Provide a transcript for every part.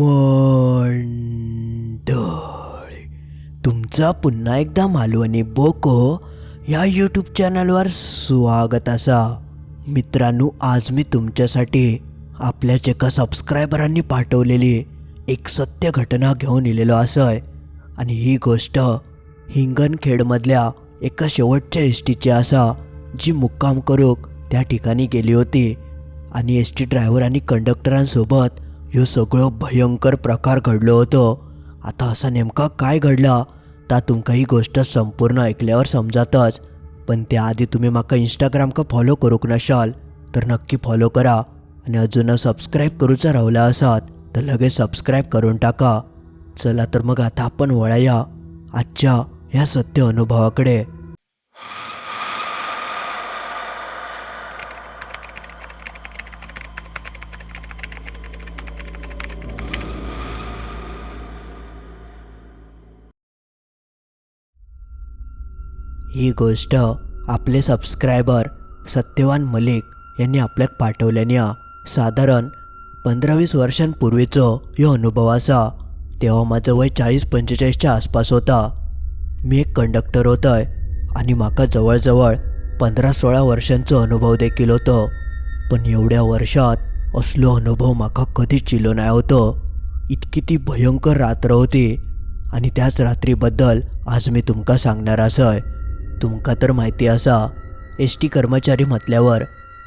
मंडळी तुमचा पुन्हा एकदा मालवणी बोको या यूट्यूब चॅनलवर स्वागत असा. मित्रांनो आज मी तुमच्यासाठी आपल्याच एका सबस्क्रायबरांनी पाठवलेली एक सत्य घटना घेऊन इलेलो असं आणि ही गोष्ट हिंगणखेडमधल्या एका शेवटच्या एस टीची असा जी मुक्काम करूक त्या ठिकाणी गेली होती. आणि एस टी ड्रायव्हर आणि कंडक्टरांसोबत ह्यो सगळं भयंकर प्रकार घडलो होतो. आता असा नेमका काय घडला ता तुमका ही गोष्ट संपूर्ण ऐकल्यावर समजातच. पण त्याआधी तुम्ही माका इंस्टाग्राम का फॉलो करूक नशाल तर नक्की फॉलो करा. आणि अजून सबस्क्राईब करूचा रावला असात तर लगेच सबस्क्राईब करून टाका. चला तर मग आता आपण वळया आजच्या ह्या सत्य अनुभवाकडे. ही गोष्ट आपले सबस्क्रायबर सत्यवान मलिक यांनी आपल्याक पाठवल्याने साधारण पंधरा वीस वर्षांपूर्वीचो ह्यो अनुभव असा. तेव्हा माझं वय चाळीस पंचेचाळीसच्या आसपास होता. मी एक कंडक्टर होतोय आणि माका जवळजवळ पंधरा सोळा वर्षांचो अनुभव देखील होतो. पण एवढ्या वर्षात असलो अनुभव माका कधीच चिलो नाही होतो. इतकी ती भयंकर रात्र होती आणि त्याच रात्रीबद्दल आज मी तुमका सांगणार असय. तुमका तर माहिती असा एस टी कर्मचारी म्हटल्यावर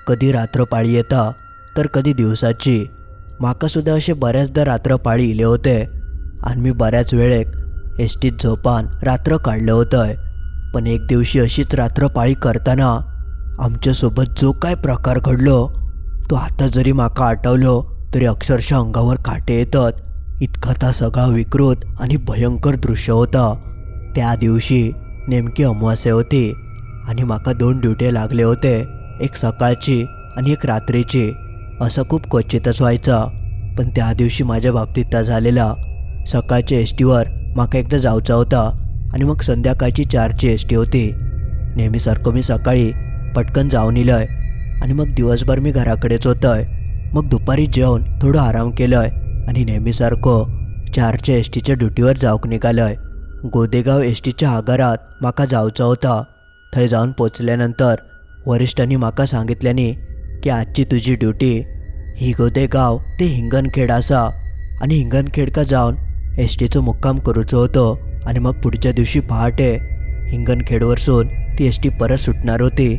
कधी रात्र पाळी येता तर कधी दिवसाची. माका सुद्दां असे बऱ्याचदा रात्र पाळी इले होते. आणि मी बऱ्याच वेळेक एस टीत झोपान रात्र काढलं होतं पण एक दिवशी अशीच रात्र पाळी करताना आमच्यासोबत जो काय प्रकार घडलो तो आता जरी माका आठवलो तरी अक्षरशः अंगावर काटे येतात. इतका ता सगळा विकृत आणि भयंकर दृश्य होता. त्या दिवशी नेमकी अमावस्या होती आणि माका दोन ड्युटे लागले होते एक सकाळची आणि एक रात्रीची. असं खूप क्वचितच व्हायचं पण त्या दिवशी माझ्या बाबतीत त्या झालेला. सकाळच्या एस टीवर माका एकदा जायचा होता आणि मग संध्याकाळची चारची एस टी होती नेहमीसारखं मी सकाळी पटकन जाऊन इलंय आणि मग दिवसभर मी घराकडेच होतंय. मग दुपारी जेवण थोडं आराम केलंय आणि नेहमीसारखं चारच्या एस टीच्या ड्युटीवर जाऊक निघालंय. गोदेगाव एस टीच्या आगारात माका जावचा होता. थंय जाऊन पोचल्यानंतर वरिष्ठांनी माका सांगितल्यानी की आजची तुझी ड्युटी ही गोदेगाव ते हिंगणखेड असा आणि हिंगणखेड का जाऊन एस टीचं मुक्काम करूचो होतो आणि मग पुढच्या दिवशी पहाटे हिंगणखेडवरसून ती एस टी परत सुटणार होती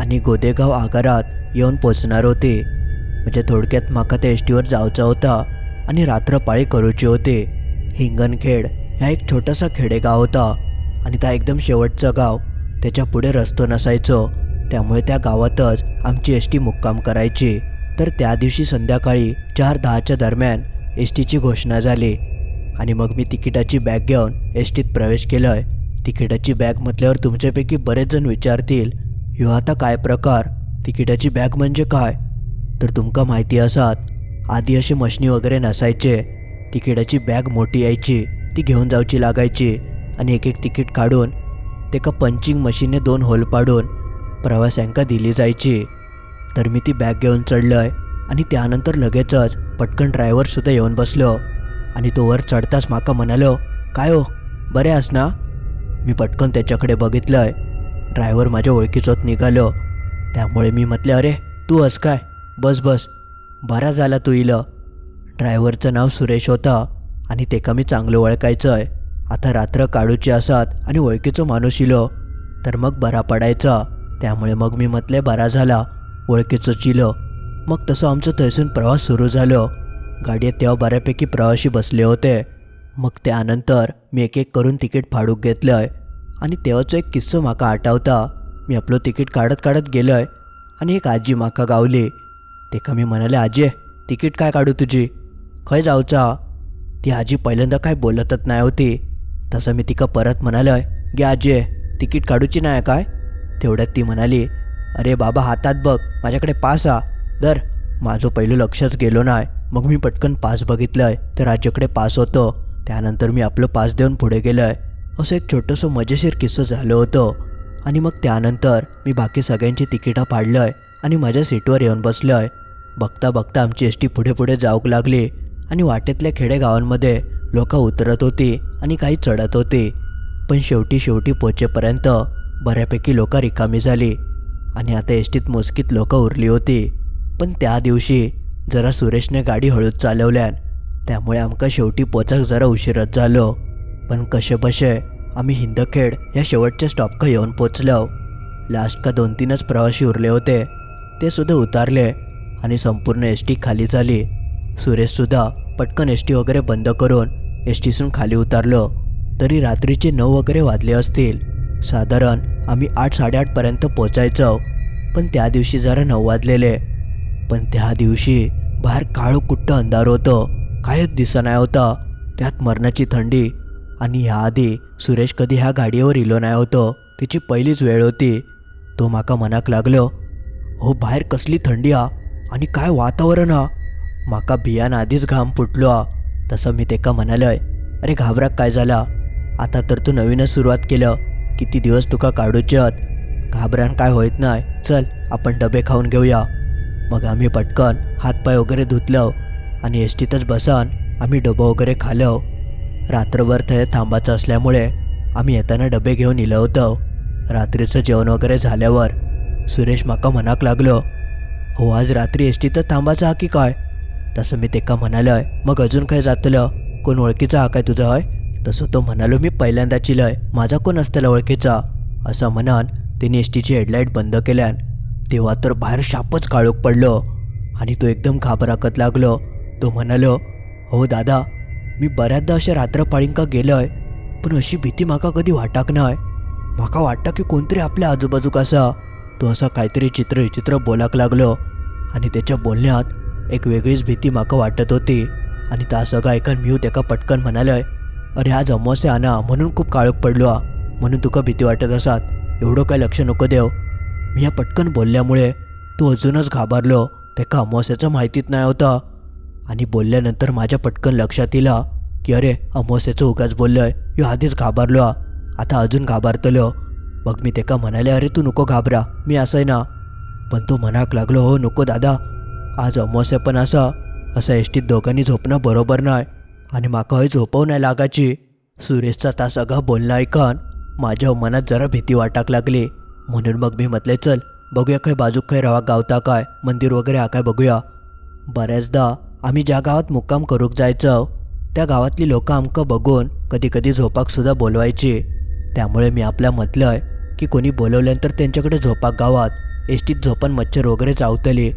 आणि गोदेगाव आगारात येऊन पोचणार होती. म्हणजे थोडक्यात माका त्या एस टीवर जावचा होता आणि रात्रपाळी करूची होती. हिंगणखेड ह्या एक छोटासा खेडेगाव होता आणि त्या एकदम शेवटचं गाव. त्याच्या पुढे रस्तो नसायचो. त्यामुळे त्या गावातच आमची एस टी मुक्काम करायची. तर त्या दिवशी संध्याकाळी चार दहाच्या दरम्यान एस टीची घोषणा झाली. आणि मग मी तिकिटाची बॅग घेऊन एस टीत प्रवेश केलाय. तिकिटाची बॅग म्हटल्यावर तुमच्यापैकी बरेच जण विचारतील ह्यो आता काय प्रकार? तिकिटाची बॅग म्हणजे काय? तर तुमका माहिती असात आधी असे मशनी वगैरे नसायचे. तिकिटाची बॅग मोठी यायची. ती घेऊन जावची लागायची आणि एक एक तिकीट काढून ते का पंचिंग मशीनने दोन होल पाडून प्रवाशांका दिली जायची. तर मी ती बॅग घेऊन चढलंय आणि त्यानंतर लगेचच पटकन ड्रायव्हरसुद्धा येऊन बसलो आणि तो वर चढताच माका म्हणालो काय हो बरे आस ना? मी पटकन त्याच्याकडे बघितलंय. ड्रायव्हर माझ्या ओळखीचोत निघालो. त्यामुळे मी म्हटलं अरे तू अस काय? बस बस. बरा झाला तू इलं. ड्रायव्हरचं नाव सुरेश होता. आणि ते कमी मी चांगलं ओळखायचं आहे आता रात्र काढूची असत आणि ओळखीचं माणूस इलो. तर मग बरा पडायचा. त्यामुळे मग मी म्हटले बरा झाला. ओळखीचं चिलो मग तसं आमचं थंयसून प्रवास सुरू झालो. गाडीत तेव्हा बऱ्यापैकी प्रवासी बसले होते. मग त्यानंतर मी एक एक करून तिकीट फाडूक घेतलंय. आणि तेव्हाचो एक किस्सो माका आठवता. मी आपलं तिकीट काढत काढत आहे आणि एक आजी माका गावली. ते मी म्हणाले आजी तिकीट काय काढू तुझी? खंय जाऊचा? ती आजी पहिल्यांदा काय बोलतच नाही होती. तसं मी तिका परत म्हणालोय गे आजी तिकीट काढूची नाही काय? तेवढ्यात ती म्हणाली अरे बाबा हातात बघ माझ्याकडे पास आ. दर माझं पहिलं लक्षच गेलो नाही. मग मी पटकन पास बघितलंय तर आजीकडे पास होतं. त्यानंतर मी आपलं पास देऊन पुढे गेलोय. असं एक छोटंसं मजेशीर किस्सं झालं होतं. आणि मग त्यानंतर मी बाकी सगळ्यांची तिकीटं पाडलंय आणि माझ्या सीटवर येऊन बसलोय. बघता बघता आमची एस टी पुढे पुढे जाऊक लागली. आणि वाटेतल्या खेडेगावांमध्ये लोक उतरत होती आणि काही चढत होती. पण शेवटी शेवटी पोचेपर्यंत बऱ्यापैकी लोक रिकामी झाली आणि आता एस टीत मोजकीत लोक उरली होती. पण त्या दिवशी जरा सुरेशने गाडी हळूच चालवल्यान त्यामुळे आमका शेवटी पोचाक जरा उशीरच झालो. पण कसे बसे आम्ही हिंदखेड या शेवटच्या स्टॉपका येऊन पोचलो. लास्ट का दोन तीनच प्रवासी उरले होते. ते सुद्धा उतारले आणि संपूर्ण एस टी खाली झाली. सुरेशसुद्धा पटकन एस टी वगैरे बंद करून एस टीसून खाली उतरलं. तरी रात्रीचे नऊ वगैरे वाजले असतील. साधारण आम्ही आठ साडेआठपर्यंत पोचायचो. पण त्या दिवशी जरा नऊ वाजलेले. पण त्या दिवशी बाहेर काळो कुट्ट अंधार होतं. कायच दिसना होता. त्यात मरणाची थंडी. आणि ह्याआधी सुरेश कधी ह्या गाडीवर इलो नाही होतो. तिची पहिलीच वेळ होती. तो माका मनाक लागलो हो बाहेर कसली थंडी हा आणि काय वातावरण हा माका बियान आधीच घाम फुटलो. हा तसं मी तेका म्हणालय अरे घाबराक काय झाला? आता तर तू नवीनच सुरुवात केलं. किती दिवस तुका काढूचे आत घाबरान काय होत नाही चल आपण डबे खाऊन घेऊया. मग आम्ही पटकन हातपाय वगैरे धुतलं आणि एस टीतच बसान आम्ही डबं वगैरे खालं रात्रभर थंय थांबायचं असल्यामुळे आम्ही येताना डबे घेऊन इलं होतं. रात्रीचं जेवण वगैरे झाल्यावर सुरेश माका मनाक लागलो हो आज रात्री एस टीतच थांबायचं हा की काय? तसं मी तेका आहे मग अजून काय जातलं? कोण ओळखीचा हा काय तुझा हय? तसं तो म्हणालो मी पहिल्यांदा चिलय माझा कोण असतला ओळखीचा? असं म्हणान तिने एस टीची हेडलाईट बंद केल्यान तेव्हा तर बाहेर शापच काळोख पडलो आणि तो एकदम घाबराकत लागलो. तो म्हणालो हो दादा मी बऱ्याचदा अशा रात्रपाळींका गेलोय पण अशी भीती माका कधी वाटाक नाय. माका वाटतं की कोणतरी आपल्या आजूबाजूक असा. तो असा काहीतरी चित्र विचित्र बोलाक लागलो आणि त्याच्या बोलण्यात एक वेगळीच भीती माका वाटत होती. आणि त्या सगळं ऐकून मी त्याका पटकन म्हणालोय अरे आज अमावस्या आना म्हणून खूप काळोख पडलो हा. म्हणून तुका भीती वाटत असात. एवढं काय लक्ष नको देव. मी या पटकन बोलल्यामुळे तो अजूनच घाबरलो. त्याका अमावस्याचं माहितीच नाही होता. आणि बोलल्यानंतर माझ्या पटकन लक्षात येला की अरे अमावस्याचं उगाच बोललोय. ह्यो आधीच घाबरलो आता अजून घाबरतलो. मग मी तेका म्हणाले अरे तू नको घाबरा. मी असंय ना. पण तो म्हणाक लागलो हो नको दादा. आज अमावस्या पण असा. असं एसटीत दोघांनी झोपणं बरोबर नाही. आणि माका हय झोपव नाही लागाची सुरेशचा ता अगा बोलणं ऐकन. माझ्या मनात जरा भीती वाटाक लागली. म्हणून मग मी म्हटले चल बघूया काय बाजूक काय रवा गावता काय मंदिर वगैरे हा काय बघूया. बऱ्याचदा आम्ही ज्या गावात मुक्काम करूक जायचो त्या गावातली लोकं आमकां बघून कधी कधी झोपाक सुद्धा बोलवायची. त्यामुळे मी आपल्या म्हटलंय की कोणी बोलवल्यानंतर त्यांच्याकडे झोपाक गावात एसटीत झोपण मच्छर वगैरे चावतली.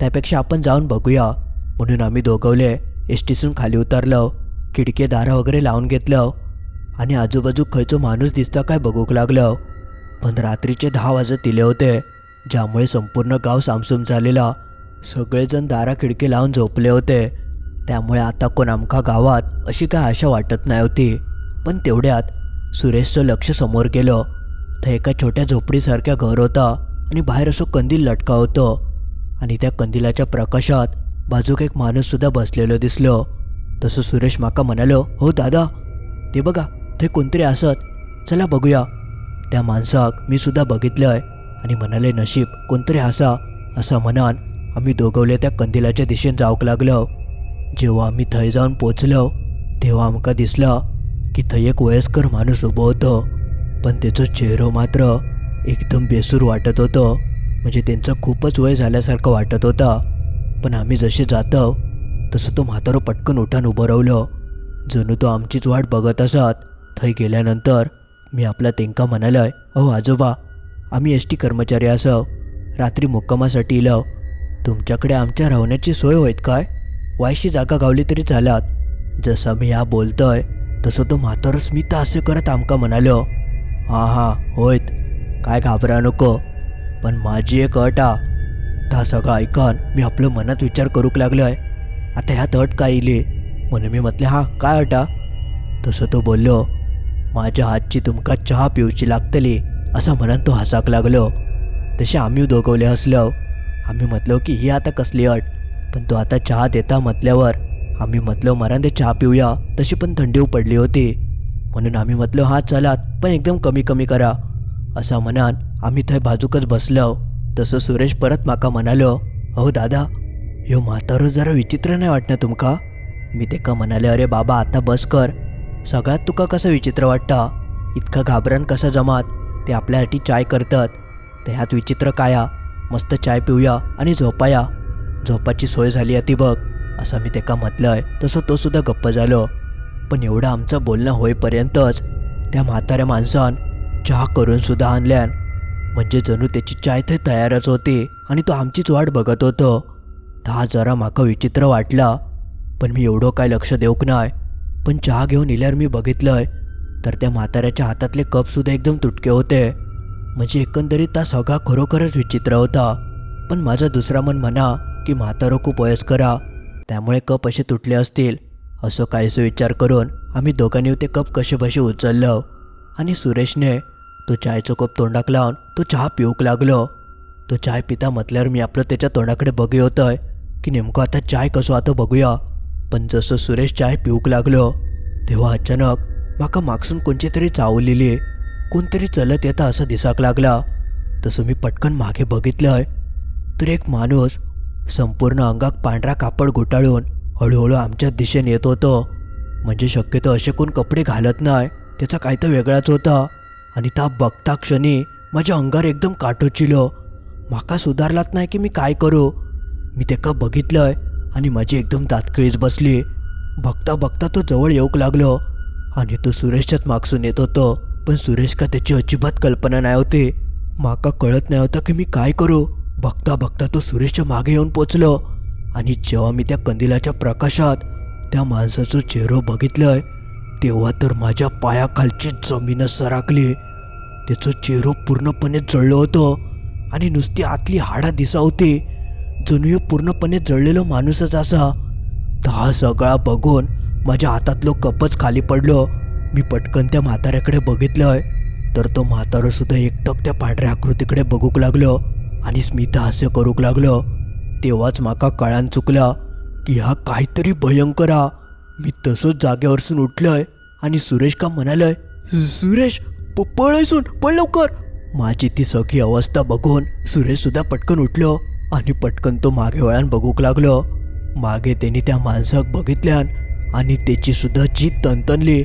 त्यापेक्षा आपण जाऊन बघूया. म्हणून आम्ही दोघवले एस टीसून खाली उतरलो खिडकी दारं वगैरे लावून घेतलं आणि आजूबाजू खयचो माणूस दिसता काय बघूक लागलं. पण रात्रीचे दहा वाजत दिले होते ज्यामुळे संपूर्ण गाव सामसूम झालेला. सगळेजण दारा खिडकी लावून झोपले होते. त्यामुळे आता कोण आमका गावात अशी काय आशा वाटत नाही होती. पण तेवढ्यात सुरेशचं लक्ष समोर गेलं. तर एका छोट्या झोपडीसारख्या घर होता आणि बाहेर असं कंदील लटका होतं. आणि त्या कंदिलाच्या प्रकाशात बाजूक एक माणूससुद्धा बसलेलो दिसलो. तसं सुरेश माका म्हणालो हो दादा ते बघा ते कोणतरी असत. चला बघूया. त्या माणसाक मी सुद्धा बघितलंय आणि म्हणाले नशीब कोणतरी असा असं म्हणान आम्ही दोघवले त्या कंदिलाच्या दिशेने जाऊक लागलो. जेव्हा आम्ही थंय जाऊन पोचलो तेव्हा आमकां दिसलं की थंय एक वयस्कर माणूस उभो होतो. पण त्याचं चेहरो मात्र एकदम बेसूर वाटत होतं. म्हणजे त्यांचं खूपच वय झाल्यासारखं वाटत होता. पण आम्ही जसे जातो तसं तो म्हातारो पटकन उठान उभं राहिलं. जणू तो आमचीच वाट बघत असत. थंय गेल्यानंतर मी आपला तेंका म्हणालोय अहो आजोबा आम्ही एस टी कर्मचारी असं रात्री मुक्कामासाठी इलो तुमच्याकडे आमच्या राहण्याची सोय होईत काय? वायशी जागा गावली तरी चालात. जसं मी ह्या बोलतोय तसं तो म्हातारो स्मिता असे करत आमका म्हणालो. हां हां होयत काय घाबरा नको. पण माझी एक अट आ. ता सगळं ऐकन मी आपलं मनात विचार करूक लागलोय. आता ह्यात अट काय इली? म्हणून मी म्हटले हा काय अटा तसं तो बोललो माझ्या हातची तुमका चहा पिवची लागतली असं म्हणून तो हसाक लागलो. तसे आम्ही दोघवले हसलो. आम्ही म्हटलो की ही आता कसली अट? पण तो आता चहा देता म्हटल्यावर आम्ही म्हटलो मरण ते चहा पिऊया. तशी पण थंडी पडली होती. म्हणून आम्ही म्हटलो हा चलात पण एकदम कमी कमी करा असं म्हणान आम्ही थंय बाजूकच बसलो. तसं सुरेश परत माका म्हणालो अहो दादा ह्यो म्हातारो जरा विचित्र नाही वाटणं तुमका? मी तेका म्हणाले अरे बाबा आता बस कर. सगळ्यात तुका कसं विचित्र वाटतं? इतकं घाबरण कसं जमात? ते आपल्यासाठी चाय करतात. तर ह्यात विचित्र काया मस्त चाय पिऊया आणि झोपाया. झोपाची सोय झाली आहे ती बघ असं मी तेका म्हटलंय. तसं तो सुद्धा गप्प झालो. पण एवढं आमचं बोलणं होईपर्यंतच त्या म्हाताऱ्या माणसान चहा करून सुद्धा आणल्यान म्हणजे जणू त्याची चाय थंय तयारच होती आणि तो आमचीच वाट बघत होतो. हा जरा माका विचित्र वाटला पण मी एवढं काय लक्ष देऊक नाही पण चहा घेऊन इल्यावर मी बघितलंय तर त्या म्हाताऱ्याच्या हातातले कपसुद्धा एकदम तुटके होते. म्हणजे एकंदरीत हा सगळा खरोखरच विचित्र होता. पण माझा दुसरा मन म्हणा की म्हातारो खूप वयस्करा त्यामुळे कप असे तुटले असतील असं काहीसं विचार करून आम्ही दोघांनी ते कप कसे बसे उचललं. आणि सुरेशने तो चायचं कप तोंडाक लावून तो चहा पिऊक लागलो. तो चाय पिता म्हटल्यावर मी आपलं त्याच्या तोंडाकडे बघू होतोय की नेमकं आता चाय कसं आता बघूया. पण जसं सुरेश चाय पिऊक लागलो तेव्हा अचानक माका मागसून कोणची तरी चावलेली कोणतरी चलत येता असं दिसाक लागला. तसं मी पटकन मागे बघितलंय. तर एक माणूस संपूर्ण अंगात पांढरा कापड गुटाळून हळूहळू आमच्या दिशेने येत होतो. म्हणजे शक्यतो असे कोण कपडे घालत नाही त्याचा काय तर वेगळाच होता. आणि त्या बघता क्षणी माझ्या अंगार एकदम काटोचिलो माका सुधारलात नाही की मी काय करू? मी तेका बघितलंय? आणि माझी एकदम दातखिळीच बसली. बघता बघता तो जवळ येऊक लागलो. आणि तो सुरेशच्याच मागसून येत होतो. पण सुरेश का त्याची अजिबात कल्पना नाही होती. माका कळत नाही होतं की मी काय करू. बघता बघता तो सुरेशच्या मागे येऊन पोचलो. आणि जेव्हा मी त्या कंदिलाच्या प्रकाशात त्या माणसाचं चेहरो बघितलंय तेव्हा तर माझ्या पायाखालची जमीनच सरकली त्याचं चेहरो पूर्णपणे जळलं होतं आणि नुसती आतली हाडा दिसा होती. जणू पूर्णपणे जळलेलो माणूसच असा. तर हा सगळा बघून माझ्या हातातलो कपच खाली पडलो. मी पटकन त्या म्हाताऱ्याकडे बघितलंय. तर तो म्हातारा सुद्धा एकटक त्या पांढऱ्या आकृतीकडे बघूक लागलो आणि स्मिता हास्य करूक लागलं. तेव्हाच माका कळान चुकला की हा काहीतरी भयंकर मी तसंच जागेवरसून उठलंय आणि सुरेश का म्हणालंय सुरेश पळ पळयसून पळ लवकर. माझी ती सगळी अवस्था बघून सुरेश सुद्धा पटकन उठलो आणि पटकन तो मागे वळान बघूक लागलो. मागे त्यांनी त्या माणसाक बघितल्यान आणि त्याची सुद्धा जी तणतणली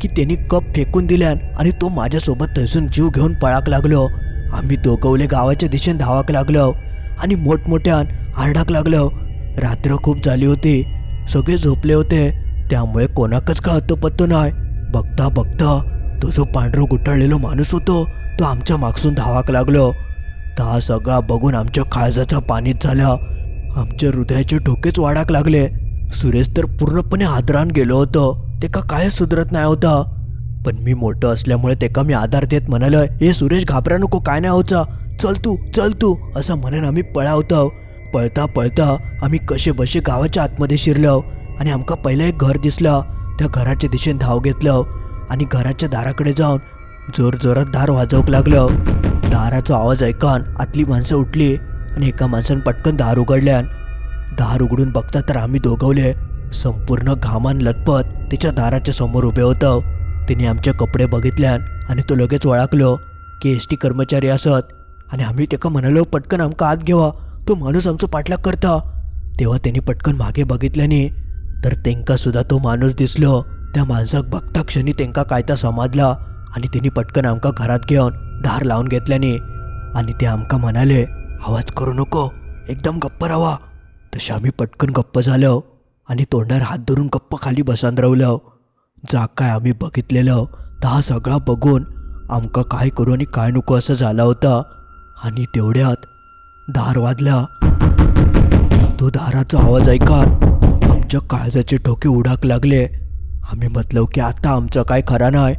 की त्यांनी कप फेकून दिल्यान आणि तो माझ्यासोबत थैसून जीव घेऊन पळाक लागलो. आम्ही दोघवले गावाच्या दिशेने धावाक लागलो आणि मोठमोठ्यान आरडाक लागलो. रात्र खूप झाली होती. सगळे झोपले होते. त्यामुळे कोणाकच का पत्तो नाही. बघता बघता तो जो पांढरो गुटाळलेलो माणूस होतो तो आमच्या मागसून धावाक लागलो. ता सगळा बघून आमच्या काळजाचा पाणीच झाला. आमच्या हृदयाचे ठोकेच वाढाक लागले. सुरेश तर पूर्णपणे आदरान गेलो होतो. ते का कायच सुधरत नाही होता. पण मी मोठं असल्यामुळे तेका मी आधार देत म्हणालं हे सुरेश घाबरा नको काय नाही होचा चल तू चल तू असं म्हणून आम्ही पळावतो. पळता पळता आम्ही कसे बसे गावाच्या आतमध्ये शिरलो आणि आमका पहिलं एक घर दिसलं. त्या घराच्या दिशेने धाव घेतलं. आणि घराच्या दाराकडे जाऊन जोर जोरात दार वाजवक लागलं. दाराचा आवाज ऐकान आतली माणसं उठली आणि एका माणसानं पटकन दार उघडल्यान दार उघडून बघता तर आम्ही दोघवले. संपूर्ण घामान लटपत तिच्या दाराच्या समोर उभे होतं. तिने आमचे कपडे बघितल्यान आणि तो लगेच वळखलो. की एस टी कर्मचारी असत आणि आम्ही तेका म्हणालो पटकन आमका आत घेवा. तो माणूस आमचा पाठलाग करता. तेव्हा त्यांनी पटकन मागे बघितल्याने तर तेंका सुद्धा तो माणूस दिसलो. त्या माणसाक बघता क्षणी तेंका कायता समाजला आणि त्यांनी पटकन आमका घरात घेऊन धार लावून घेतल्याने. आणि ते आमका म्हणाले आवाज करू नको एकदम गप्प राहा तसे आम्ही पटकन गप्प झालो आणि तोंडावर हात धरून गप्प खाली बसान रावलो. जा काय आम्ही बघितलेलं तर हा सगळा बघून आमका काय करू आणि काय नको असं झालं होतं. आणि तेवढ्यात दार वाजला. तो दाराचा आवाज ऐकान आमच्या काळजाचे ठोके उडाक लागले. आम्ही म्हटलं की आता आमचं काय खरा नाही.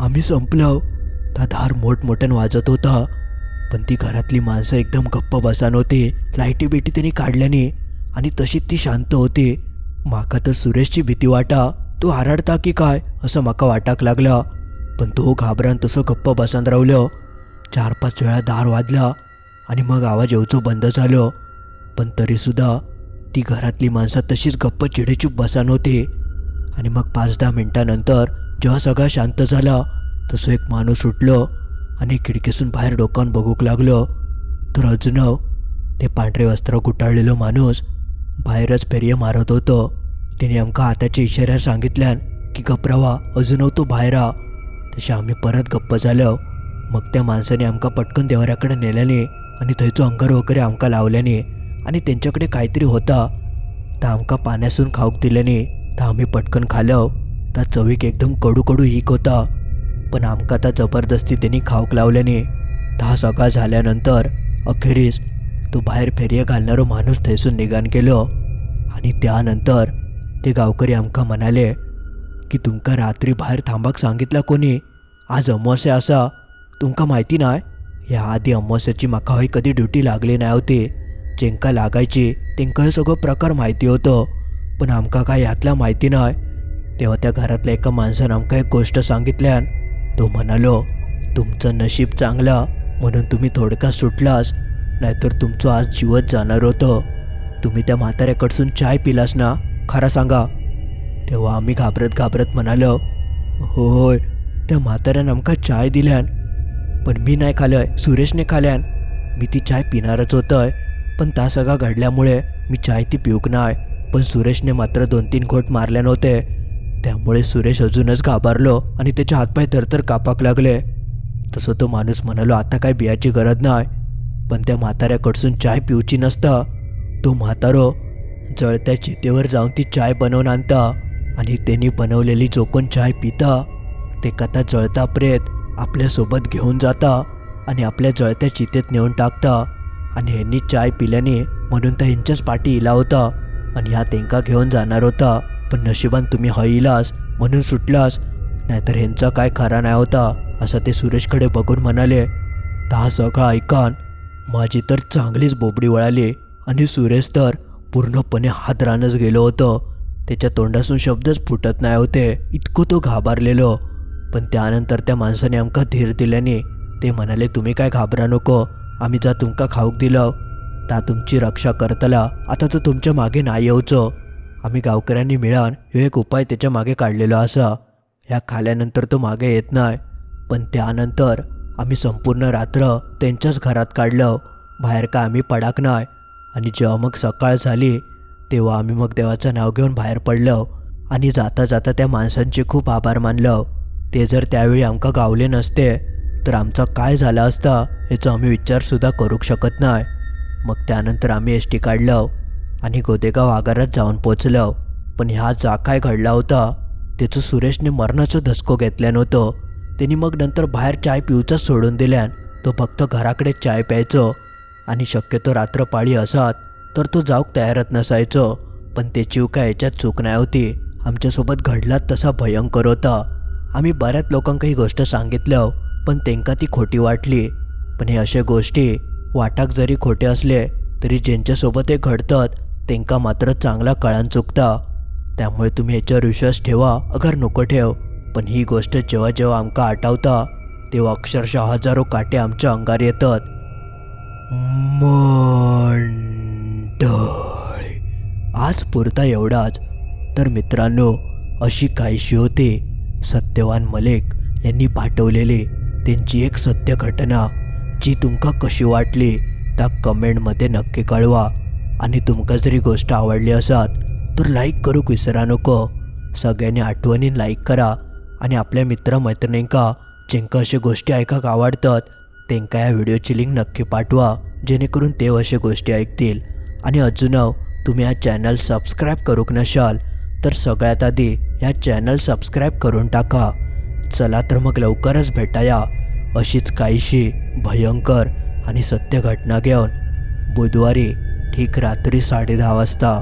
आम्ही संपलं. त्या धार मोठमोठ्यानं वाजत होता. पण ती घरातली माणसं एकदम गप्प बसान होती. लाईटी बिटी त्यांनी काढल्याने आणि तशीच ती शांत होती. माका तर सुरेशची भीती वाटा. तो आरडता की काय? असं माका वाटाक लागला. पण तो घाबरान तसं गप्प बसान रावलं चार पाच वेळा दार वाजला आणि मग आवाज येऊचो बंद झालो. पण तरीसुद्धा ती घरातली माणसं तशीच गप्प चिडेचूप बसान होती. आणि मग पाच दहा मिनटानंतर जेव्हा सगळा शांत झाला तसं एक माणूस उठलं आणि खिडकीसून बाहेर डोकावून बघूक लागलो. तर अजून ते पांढरे वस्त्र गुटाळलेलो माणूस बाहेरच फेर्य मारत होतो. तिने आमका हाताच्या इशाऱ्यार सांगितल्यान की गप्रावा अजून तो भायर तसे आम्ही आमी परत गप्प झालो. मग त्या माणसाने आमका पटकन देवाऱ्याकडे नेल्याने आणि थंयचो अंगार वगैरे आमकां लावल्याने आणि त्यांच्याकडे काहीतरी होता. तर आमकां पाण्यासून खाऊक दिल्याने तर आम्ही पटकन खालो तर चवीक एकदम कडू कडू हीक होता. पण आमकां आता जबरदस्ती त्यांनी खाऊक लावल्याने धा सकाळ झाल्यानंतर अखेरीस तो बाहेर फेरये घालणारो माणूस थंयसून निघान केलो. आणि त्यानंतर ते गावकरी आमकां म्हणाले की तुमकां रात्री भायर थांबाक सांगितला कोणी? आज अमावस्या आसा तुमकां माहिती नाय? ह्या आधी अमावस्याची म्हाका हय कधी ड्युटी लागली नाही होती. जेंका लागायची तेंका हे सगळो प्रकार माहिती होतो. पण आमकां काय यातला माहिती नाही तेव्हा त्या घरातल्या एका माणसानं आमकां एक गोष्ट सांगितल्यान तो म्हणालो तुमचं नशीब चांगला म्हणून तुम्ही थोडका सुटलास नाहीतर तुमचं आज जीवच जाणार होतं. तुम्ही त्या म्हाताऱ्याकडसून चाय पिलास ना खरा सांगा. तेव्हा आम्ही घाबरत घाबरत म्हणालो हो, होय त्या म्हाताऱ्यानं आमकां चाय दिल्यान पण मी नाही खालय सुरेशने खाल्यान मी ती चाय पिणारच होतंय पण ता सगळा घडल्यामुळे मी चाय ती पिऊक नाही पण सुरेशने मात्र दोन तीन घोट मारले नव्हते. त्यामुळे सुरेश अजूनच घाबरलो आणि त्याचे हातपाय थरथर कापाक लागले. तसं तो माणूस म्हणालो आता काय बियाची गरज नाही. पण त्या म्हाताऱ्याकडसून चाय पिऊची नसता. तो म्हातारो जळत्या चितेवर जाऊन ती चाय बनवून आणता आणि त्यांनी बनवलेली जोकून चाय पिता. ते कथा जळता प्रेत आपल्यासोबत घेऊन जाता आणि आपल्या जळत्या चितेत नेऊन टाकता आणि ह्यांनी चाय पिल्याने म्हणून तर ह्यांच्याच पाठी इला होता. आणि ह्या तेंका घेऊन जाणार होता. पण नशिबान तुम्ही हईलास इलास म्हणून सुटलास. नाहीतर ह्यांचा काय खरा नाही होता असं ते सुरेशकडे बघून म्हणाले. ता सगळं ऐकान माझी तर चांगलीच बोबडी वळाली. आणि सुरेश तर पूर्णपणे हादरानच गेलो होतो. त्याच्या तोंडासून शब्दच फुटत नाही होते इतकं तो घाबरलेलो. पण त्यानंतर त्या माणसाने आमका धीर दिल्याने ते म्हणाले तुम्ही काय घाबरा नको आम्ही जा तुमका खाऊक दिलं ता तुमची रक्षा करतला. आता तो तुमच्या मागे ना येवचो आम्ही गावकऱ्यांनी मिळान ह्यो एक उपाय त्याच्यामागे काढलेलो असा. ह्या खाल्यानंतर तो मागे येत नाही. पण त्यानंतर आम्ही संपूर्ण रात्र त्यांच्याच घरात काढलं. बाहेर का आम्ही पडाक नाही. आणि जेव्हा मग सकाळ झाली तेव्हा आम्ही मग देवाचं नाव घेऊन बाहेर पडलो. आणि जाता जाता त्या माणसांचे खूप आभार मानलो. ते जर त्यावेळी आमका गावले नसते तर आमचा काय झाला असता याचा आम्ही विचारसुद्धा करूक शकत नाही. मग त्यानंतर आम्ही एस टी काढलं आणि गोदेगाव आगारात जाऊन पोचलं. पण ह्या जा काय घडला होता? त्याचं सुरेशने मरणाचं धसको घेतल्यान होतं. त्यांनी मग नंतर बाहेर चाय पिऊचाच सोडून दिल्यान तो फक्त घराकडे चाय प्यायचो. आणि शक्यतो रात्र पाळी असत तर तो जाऊक तयारच नसायचो. पण त्याची काय याच्यात चूक नाही होती. आमच्यासोबत घडला तसा भयंकर होता. आम्ही बऱ्याच लोकांका ही गोष्ट सांगितलं पण त्यांका ती खोटी वाटली. पण हे अशा गोष्टी वाटाक जरी खोटे असले तरी ज्यांच्यासोबत हे घडतात तेंका मात्र चांगला कळान चुकता. त्यामुळे तुम्ही याच्यावर विश्वास ठेवा अगर नको ठेव. पण ही गोष्ट जेव्हा जेव्हा आमका आठवता तेव्हा अक्षरशः हजारो काटे आमच्या अंगार येतात. मंडळी आज पुरता एवढाच. तर मित्रांनो अशी काहीशी होती. सत्यवान मलिक यांनी पाठवलेली त्यांची एक सत्य घटना जी तुमका कशी वाटली त्या कमेंटमध्ये नक्की कळवा. आणि तुमका जरी गोष्ट आवडली असत तर लाईक करूक विसरा नको. सगळ्यांनी आठवणीन लाईक करा. आणि आपल्या मित्रमैत्रिणींका जेंका अशा गोष्टी ऐकाक आवडतात तेंका या व्हिडिओची लिंक नक्की पाठवा जेणेकरून ते अशा गोष्टी ऐकतील. आणि अजून तुम्ही हा चॅनल सबस्क्राईब करूक नशाल तर सगळ्यात आधी ह्या चॅनल सबस्क्राईब करून टाका. चला तर मग लवकरच भेटाया. अशीच काहीशी भयंकर आणि सत्य घटना घेऊन बुधवारी ठीक रात्री साडे दहा वाजता